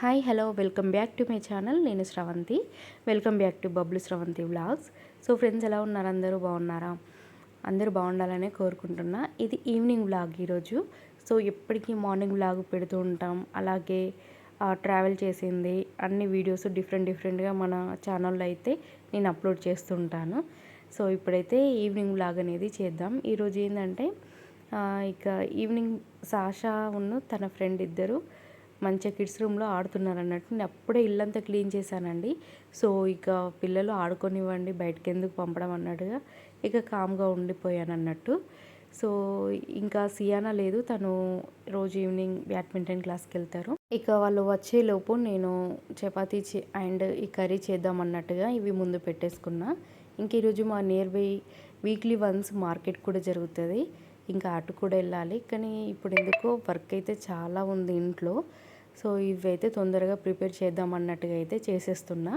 Hi hello welcome back to my channel నేను Sravanthi. Welcome back to Bablu Sravanthi vlogs so friends ఎలా ఉన్నారు? అందరూ బాగున్నారా? అందరూ బాగుండాలనే కోరుకుంటున్నా. ఇది ఈవినింగ్ వ్లాగ్ ఈరోజు సో ఎప్పటికీ మార్నింగ్ వ్లాగ్ పెడుతూ ఉంటాం. అలాగే ట్రావెల్ చేసింది. అన్ని వీడియోస్ డిఫరెంట్ డిఫరెంట్గా మన ఛానల్లో అయితే నేను అప్లోడ్ చేస్తుంటాను. సో ఇప్పుడైతే ఈవినింగ్ వ్లాగ్ అనేది చేద్దాం. ఈరోజు ఏంటంటే ఇక ఈవినింగ్ సాషా ఉన్న తన ఫ్రెండ్ ఇద్దరు మంచిగా కిడ్స్ రూమ్లో ఆడుతున్నారు అన్నట్టు నేను అప్పుడే ఇల్లంతా క్లీన్ చేశానండి. సో ఇక పిల్లలు ఆడుకొనివ్వండి బయటకు ఎందుకు పంపడం అన్నట్టుగా ఇక కామ్గా ఉండిపోయాను అన్నట్టు సో ఇంకా సియానా లేదు. తను రోజు ఈవినింగ్ బ్యాడ్మింటన్ క్లాస్కి వెళ్తారు. ఇక వాళ్ళు వచ్చేలోపు నేను చపాతీ చే అండ్ ఈ కర్రీ చేద్దాం అన్నట్టుగా ఇవి ముందు పెట్టేసుకున్నా. ఇంక ఈరోజు మా nearby weekly once market కూడా జరుగుతుంది. ఇంకా అటు కూడా వెళ్ళాలి. కానీ ఇప్పుడు ఎందుకో వర్క్ అయితే చాలా ఉంది ఇంట్లో. సో ఇవైతే తొందరగా ప్రిపేర్ చేద్దాం అన్నట్టుగా అయితే చేసేస్తున్నా.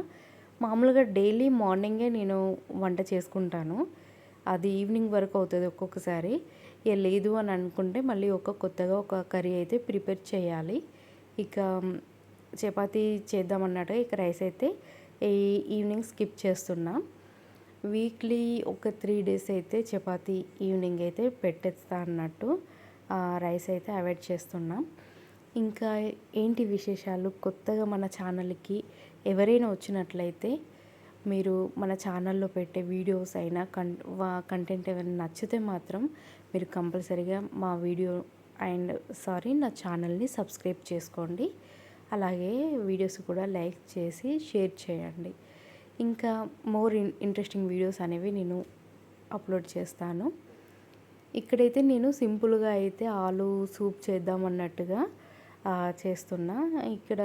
మామూలుగా డైలీ మార్నింగే నేను వంట చేసుకుంటాను. అది ఈవినింగ్ వరకు అవుతుంది ఒక్కొక్కసారి. ఇక లేదు అని అనుకుంటే మళ్ళీ ఒక కొత్తగా ఒక కర్రీ అయితే ప్రిపేర్ చేయాలి. ఇక చపాతీ చేద్దాం అన్నట్టుగా ఇక రైస్ అయితే ఈ ఈవినింగ్ స్కిప్ చేస్తున్నా. వీక్లీ ఒక త్రీ డేస్ అయితే చపాతీ ఈవినింగ్ అయితే పెట్టేస్తా అన్నట్టు రైస్ అయితే అవాయిడ్ చేస్తున్నాం. ఇంకా ఏంటి విశేషాలు? కొత్తగా మన ఛానల్కి ఎవరైనా వచ్చినట్లయితే మీరు మన ఛానల్లో పెట్టే వీడియోస్ అయినా కన్ కంటెంట్ ఏమైనా నచ్చితే మాత్రం మీరు కంపల్సరీగా మా వీడియో అండ్ సారీ నా ఛానల్ని సబ్స్క్రైబ్ చేసుకోండి. అలాగే వీడియోస్ కూడా లైక్ చేసి షేర్ చేయండి. ఇంకా మోర్ ఇంట్రెస్టింగ్ వీడియోస్ అనేవి నేను అప్లోడ్ చేస్తాను. ఇక్కడైతే నేను సింపుల్గా అయితే ఆలు సూప్ చేద్దాం అన్నట్టుగా చేస్తున్నా. ఇక్కడ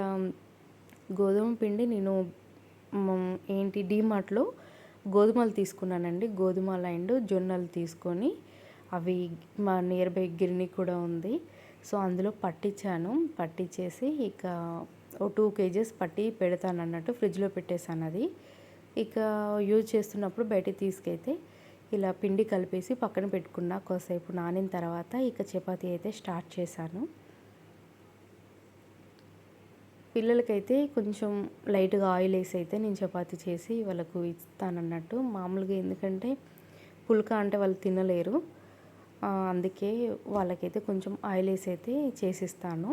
గోధుమ పిండి నేను ఏంటి డీమార్ట్లో గోధుమలు తీసుకున్నానండి. గోధుమలు అండ్ జొన్నలు తీసుకొని అవి మా నియర్ బై గిర్ని కూడా ఉంది. సో అందులో పట్టించాను. పట్టించేసి ఇక ఓ టూ కేజెస్ పట్టి పెడతాను అన్నట్టు ఫ్రిడ్జ్లో పెట్టేశాను అది. ఇక యూజ్ చేస్తున్నప్పుడు బయటికి తీసుకైతే ఇలా పిండి కలిపేసి పక్కన పెట్టుకున్న. కొద్దిసేపు నానిన తర్వాత ఇక చపాతీ అయితే స్టార్ట్ చేశాను. పిల్లలకైతే కొంచెం లైట్గా ఆయిల్ వేసి అయితే నేను చపాతి చేసి వాళ్ళకు ఇస్తానన్నట్టు. మామూలుగా ఎందుకంటే పుల్కా అంటే వాళ్ళు తినలేరు. అందుకే వాళ్ళకైతే కొంచెం ఆయిల్ వేసి అయితే చేసిస్తాను.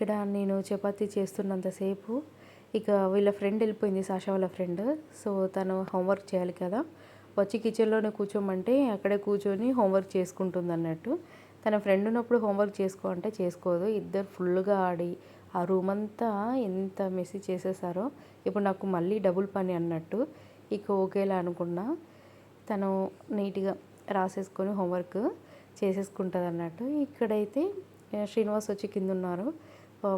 ఇక్కడ నేను చపాతీ చేస్తున్నంతసేపు ఇక వీళ్ళ ఫ్రెండ్ వెళ్ళిపోయింది సాషా వాళ్ళ ఫ్రెండ్. సో తను హోంవర్క్ చేయాలి కదా. వచ్చి కిచెన్లోనే కూర్చోమంటే అక్కడే కూర్చొని హోంవర్క్ చేసుకుంటుంది అన్నట్టు తన ఫ్రెండ్ ఉన్నప్పుడు హోంవర్క్ చేసుకో అంటే చేసుకోదు. ఇద్దరు ఫుల్గా ఆడి ఆ రూమ్ అంతా ఎంత మెస్సి చేసేసారో ఇప్పుడు నాకు మళ్ళీ డబుల్ పని అన్నట్టు ఇక ఓకేలా అనుకున్నా. తను నీట్గా రాసేసుకొని హోంవర్క్ చేసేసుకుంటుంది అన్నట్టు ఇక్కడైతే శ్రీనివాస్ వచ్చి కింద ఉన్నారు.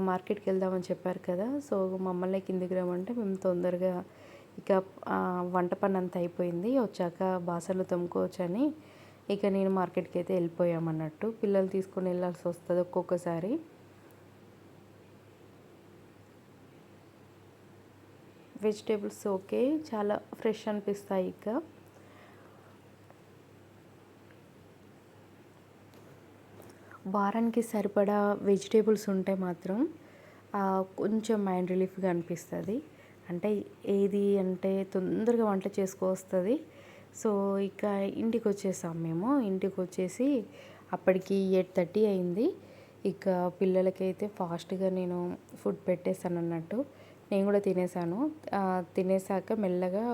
మార్కెట్కి వెళ్దామని చెప్పారు కదా. సో మమ్మల్ని కిందికి రమ్మంటే మేము తొందరగా ఇక వంట పని అంతా అయిపోయింది. వచ్చాక బాసలు తొమ్ముకోవచ్చని ఇక నేను మార్కెట్కి అయితే వెళ్ళిపోయామన్నట్టు పిల్లలు తీసుకొని వెళ్ళాల్సి వస్తుంది ఒక్కొక్కసారి. Vegetables okay. చాలా ఫ్రెష్ అనిపిస్తాయి ఇక. వారానికి సరిపడా వెజిటేబుల్స్ ఉంటే మాత్రం కొంచెం మైండ్ రిలీఫ్గా అనిపిస్తుంది. అంటే ఏది అంటే తొందరగా వంట చేసుకోవస్తుంది సో ఇక ఇంటికి వచ్చేసాం మేము. ఇంటికి వచ్చేసి అప్పటికి ఎయిట్ థర్టీ అయింది. ఇక పిల్లలకైతే ఫాస్ట్గా నేను ఫుడ్ పెట్టేశాను అన్నట్టు నేను కూడా తినేసాను తినేసాక మెల్లగా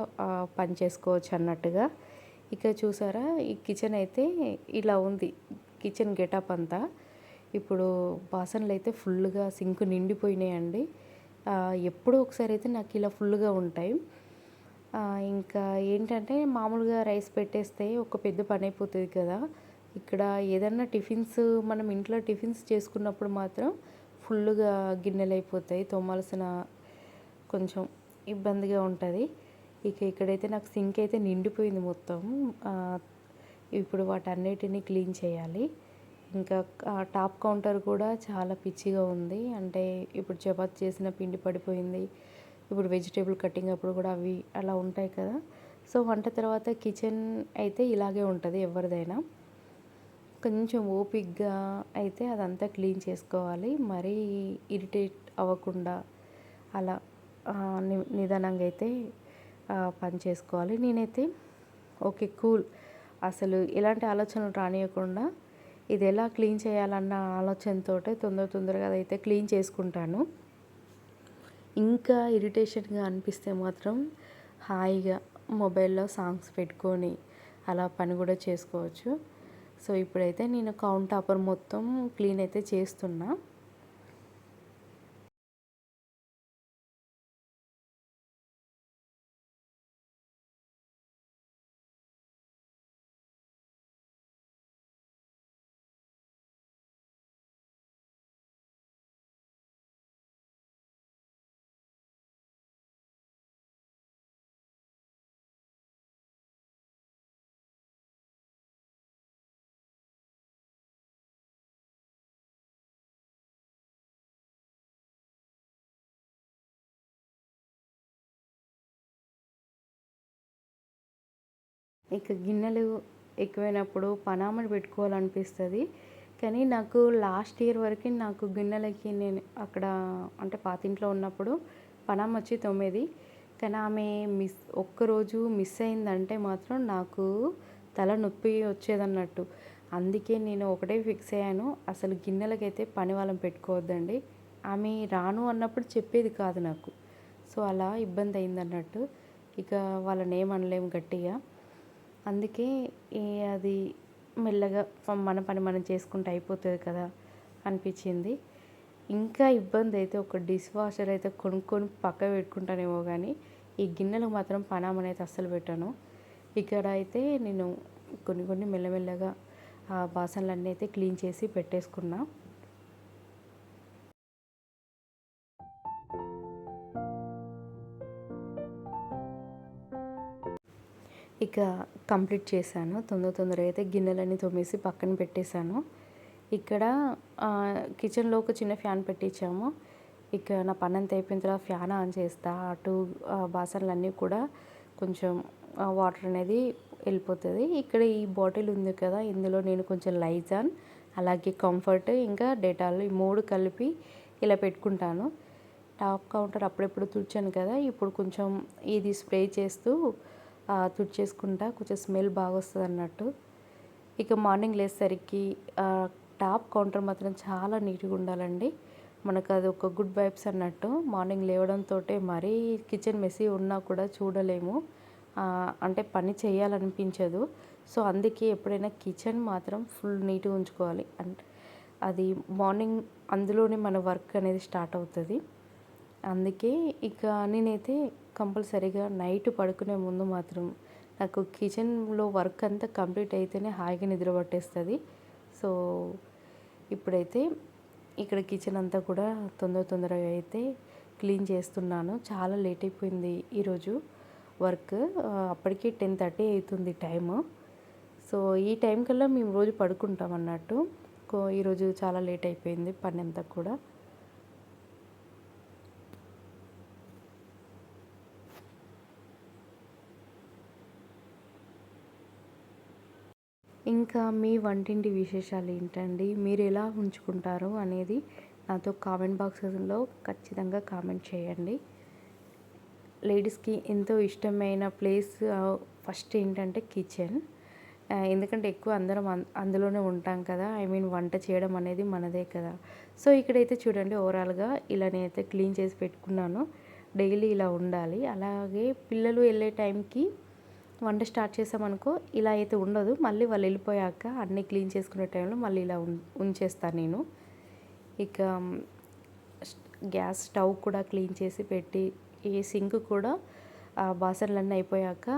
పని చేసుకోవచ్చు అన్నట్టుగా. ఇక చూసారా ఈ కిచెన్ అయితే ఇలా ఉంది. కిచెన్ గెటప్ అంతా. ఇప్పుడు బాసనలు అయితే ఫుల్గా సింక్ నిండిపోయినాయండి. ఎప్పుడో ఒకసారి అయితే నాకు ఇలా ఫుల్గా ఉంటాయి. ఇంకా ఏంటంటే మామూలుగా రైస్ పెట్టేస్తే ఒక పెద్ద పని అయిపోతుంది కదా. ఇక్కడ ఏదన్నా టిఫిన్స్ మనం ఇంట్లో టిఫిన్స్ చేసుకున్నప్పుడు మాత్రం ఫుల్గా గిన్నెలు అయిపోతాయి తోమాల్సిన కొంచెం ఇబ్బందిగా ఉంటుంది. ఇక ఇక్కడైతే నాకు సింక్ అయితే నిండిపోయింది మొత్తం. ఇప్పుడు వాటన్నిటిని క్లీన్ చేయాలి. ఇంకా టాప్ కౌంటర్ కూడా చాలా పిచ్చిగా ఉంది. అంటే ఇప్పుడు చపాతి చేసిన పిండి పడిపోయింది. ఇప్పుడు వెజిటేబుల్ కటింగ్ అప్పుడు కూడా అవి అలా ఉంటాయి కదా. సో వంట తర్వాత కిచెన్ అయితే ఇలాగే ఉంటుంది ఎవరిదైనా. కొంచెం ఓపిక్గా అయితే అదంతా క్లీన్ చేసుకోవాలి. మరీ ఇరిటేట్ అవ్వకుండా అలా నిదానంగా అయితే పని చేసుకోవాలి. నేనైతే ఓకే కూల్. అసలు ఇలాంటి ఆలోచనలు రానియకుండా ఇది ఎలా క్లీన్ చేయాలన్న ఆలోచనతో తొందర తొందరగా అదైతే క్లీన్ చేసుకుంటాను. ఇంకా ఇరిటేషన్గా అనిపిస్తే మాత్రం హాయిగా మొబైల్లో సాంగ్స్ పెట్టుకొని అలా పని కూడా చేసుకోవచ్చు. సో ఇప్పుడైతే నేను కౌంట్ టాపర్ మొత్తం క్లీన్ అయితే చేస్తున్నా. ఇక గిన్నెలు ఎక్కువైనప్పుడు పనామలు పెట్టుకోవాలనిపిస్తుంది. కానీ నాకు లాస్ట్ ఇయర్ వరకు నాకు గిన్నెలకి నేను అక్కడ అంటే పాతింట్లో ఉన్నప్పుడు పనామ వచ్చి తొమ్మిది. కానీ ఆమె మిస్ ఒక్కరోజు మిస్ అయిందంటే మాత్రం నాకు తల నొప్పి వచ్చేదన్నట్టు. అందుకే నేను ఒకటే ఫిక్స్ అయ్యాను అసలు గిన్నెలకైతే పని వాళ్ళని పెట్టుకోవద్దండి. ఆమె రాను అన్నప్పుడు చెప్పేది కాదు నాకు. సో అలా ఇబ్బంది అయిందన్నట్టు. ఇక వాళ్ళని ఏమనలేము గట్టిగా. అందుకే అది మెల్లగా మన పని మనం చేసుకుంటే అయిపోతుంది కదా అనిపించింది. ఇంకా ఇబ్బంది అయితే ఒక డిష్ వాషర్ అయితే కొనుక్కొని పక్క పెట్టుకుంటానేమో కానీ ఈ గిన్నెలకు మాత్రం పనామని అయితే అస్సలు పెట్టాను. ఇక్కడ అయితే నేను కొన్ని కొన్ని మెల్లమెల్లగా ఆ బాసనలన్నీ అయితే క్లీన్ చేసి పెట్టేసుకున్నా. ఇక కంప్లీట్ చేశాను. తొందర తొందరగా అయితే గిన్నెలన్నీ తోమేసి పక్కన పెట్టేశాను. ఇక్కడ కిచెన్లో ఒక చిన్న ఫ్యాన్ పెట్టించాము. ఇక నా పని అంతా అయిపోయిన తర్వాత ఫ్యాన్ ఆన్ చేస్తా. అటు బాసనలన్నీ కూడా కొంచెం వాటర్ అనేది వెళ్ళిపోతుంది. ఇక్కడ ఈ బాటిల్ ఉంది కదా ఇందులో నేను కొంచెం లైజాన్ అలాగే కంఫర్ట్ ఇంకా డేటాలు ఈ మూడు కలిపి ఇలా పెట్టుకుంటాను. టాప్ కౌంటర్ అప్పుడెప్పుడు తుడిచాను కదా ఇప్పుడు కొంచెం ఇది స్ప్రే చేస్తూ తుడిచేసుకుంటా. కొంచెం స్మెల్ బాగా వస్తుంది అన్నట్టు ఇక మార్నింగ్ లేసేసరికి టాప్ కౌంటర్ మాత్రం చాలా నీట్గా ఉండాలండి. మనకు అది ఒక గుడ్ వైబ్స్ అన్నట్టు. మార్నింగ్ లేవడంతో మరీ కిచెన్ మెస్సీ ఉన్నా కూడా చూడలేము. అంటే పని చేయాలనిపించదు. సో అందుకే ఎప్పుడైనా కిచెన్ మాత్రం ఫుల్ నీట్గా ఉంచుకోవాలి. అంటే అది మార్నింగ్ అందులోనే మన వర్క్ అనేది స్టార్ట్ అవుతుంది. అందుకే ఇక నేనైతే కంపల్సరీగా నైట్ పడుకునే ముందు మాత్రం నాకు కిచెన్లో వర్క్ అంతా కంప్లీట్ అయితేనే హాయిగా నిద్ర పట్టేస్తుంది. సో ఇప్పుడైతే ఇక్కడ కిచెన్ అంతా కూడా తొందర తొందరగా అయితే క్లీన్ చేస్తున్నాను. చాలా లేట్ అయిపోయింది ఈరోజు వర్క్. అప్పటికే టెన్ థర్టీ అవుతుంది టైము. సో ఈ టైం కల్లా మేము రోజు పడుకుంటాం అన్నట్టు. ఈరోజు చాలా లేట్ అయిపోయింది పని అంతా కూడా. ఇంకా మీ వంటింటి విశేషాలు ఏంటండి? మీరు ఎలా ఉంచుకుంటారు అనేది నాతో కామెంట్ బాక్స్లో ఖచ్చితంగా కామెంట్ చేయండి. లేడీస్కి ఎంతో ఇష్టమైన ప్లేస్ ఫస్ట్ ఏంటంటే కిచెన్. ఎందుకంటే ఎక్కువ అందరం అందులోనే ఉంటాం కదా. ఐ మీన్ వంట చేయడం అనేది మనదే కదా. సో ఇక్కడైతే చూడండి ఓవరాల్గా ఇలా నేనైతే క్లీన్ చేసి పెట్టుకున్నాను. డైలీ ఇలా ఉండాలి. అలాగే పిల్లలు వెళ్ళే టైంకి వంట స్టార్ట్ చేసామనుకో ఇలా అయితే ఉండదు. మళ్ళీ వాళ్ళు వెళ్ళిపోయాక అన్నీ క్లీన్ చేసుకునే టైంలో మళ్ళీ ఇలా ఉం ఉంచేస్తాను నేను. ఇక గ్యాస్ స్టవ్ కూడా క్లీన్ చేసి పెట్టి ఈ సింక్ కూడా బాసనలన్నీ అయిపోయాక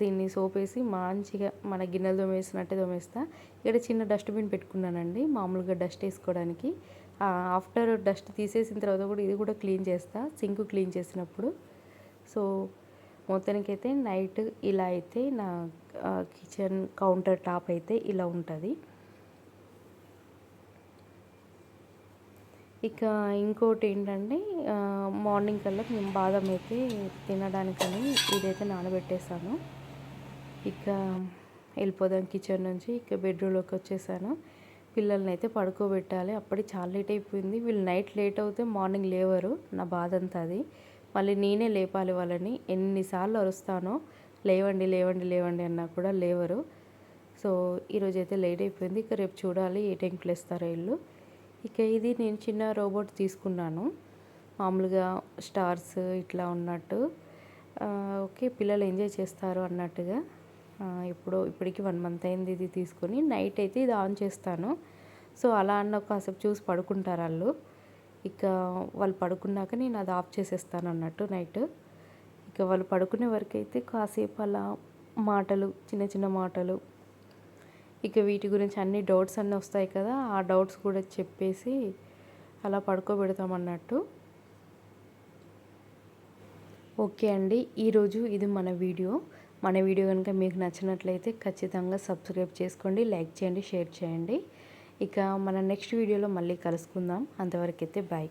దీన్ని సోపేసి మంచిగా మన గిన్నెలు దొమేసినట్టే దొమేస్తా ఇక్కడ చిన్న డస్ట్బిన్ పెట్టుకున్నానండి మామూలుగా డస్ట్ వేసుకోవడానికి. ఆఫ్టర్ డస్ట్ తీసేసిన తర్వాత కూడా ఇది కూడా క్లీన్ చేస్తా సింక్ క్లీన్ చేసినప్పుడు. సో మొత్తానికైతే నైట్ ఇలా అయితే నా కిచెన్ కౌంటర్ టాప్ అయితే ఇలా ఉంటుంది. ఇక ఇంకోటి ఏంటంటే మార్నింగ్ కల్లా మేము బాదం అయితే తినడానికని ఇదైతే నానబెట్టేసాను. ఇక వెళ్ళిపోదాం కిచెన్ నుంచి ఇక బెడ్రూమ్లోకి వచ్చేసాను. పిల్లల్ని అయితే పడుకోబెట్టాలి. అప్పటికి చాలా లేట్ అయిపోయింది. వీళ్ళు నైట్ లేట్ అవుతే మార్నింగ్ లేవరు నా బాధ అంతా అది. మళ్ళీ నేనే లేపాలి వాళ్ళని. ఎన్నిసార్లు అరుస్తానో లేవండి లేవండి లేవండి అన్నా కూడా లేవరు. సో ఈరోజు అయితే లేట్ అయిపోయింది. ఇక రేపు చూడాలి ఏ టైంకి లేస్తారో ఇల్లు ఇక ఇది నేను చిన్న రోబోట్ తీసుకున్నాను. మామూలుగా స్టార్స్ ఇట్లా ఉన్నట్టు. ఓకే పిల్లలు ఎంజాయ్ చేస్తారు అన్నట్టుగా. ఇప్పుడు ఇప్పటికి వన్ మంత్ అయింది ఇది తీసుకొని. నైట్ అయితే ఇది ఆన్ చేస్తాను. సో అలా అన్న కాసేపు చూసి పడుకుంటారు వాళ్ళు. ఇక వాళ్ళు పడుకున్నాక నేను అది ఆఫ్ చేసేస్తాను అన్నట్టు నైట్. ఇక వాళ్ళు పడుకునే వరకు అయితే కాసేపు అలా మాటలు చిన్న చిన్న మాటలు ఇక వీటి గురించి అన్ని డౌట్స్ అన్నీ వస్తాయి కదా ఆ డౌట్స్ కూడా చెప్పేసి అలా పడుకోబెడతాం అన్నట్టు. ఓకే అండి ఈరోజు ఇది మన వీడియో. మన వీడియో కనుక మీకు నచ్చినట్లయితే ఖచ్చితంగా సబ్స్క్రైబ్ చేసుకోండి లైక్ చేయండి షేర్ చేయండి. ఇక మన నెక్స్ట్ వీడియోలో మళ్ళీ కలుసుకుందాం. అంతవరకు అయితే బాయ్.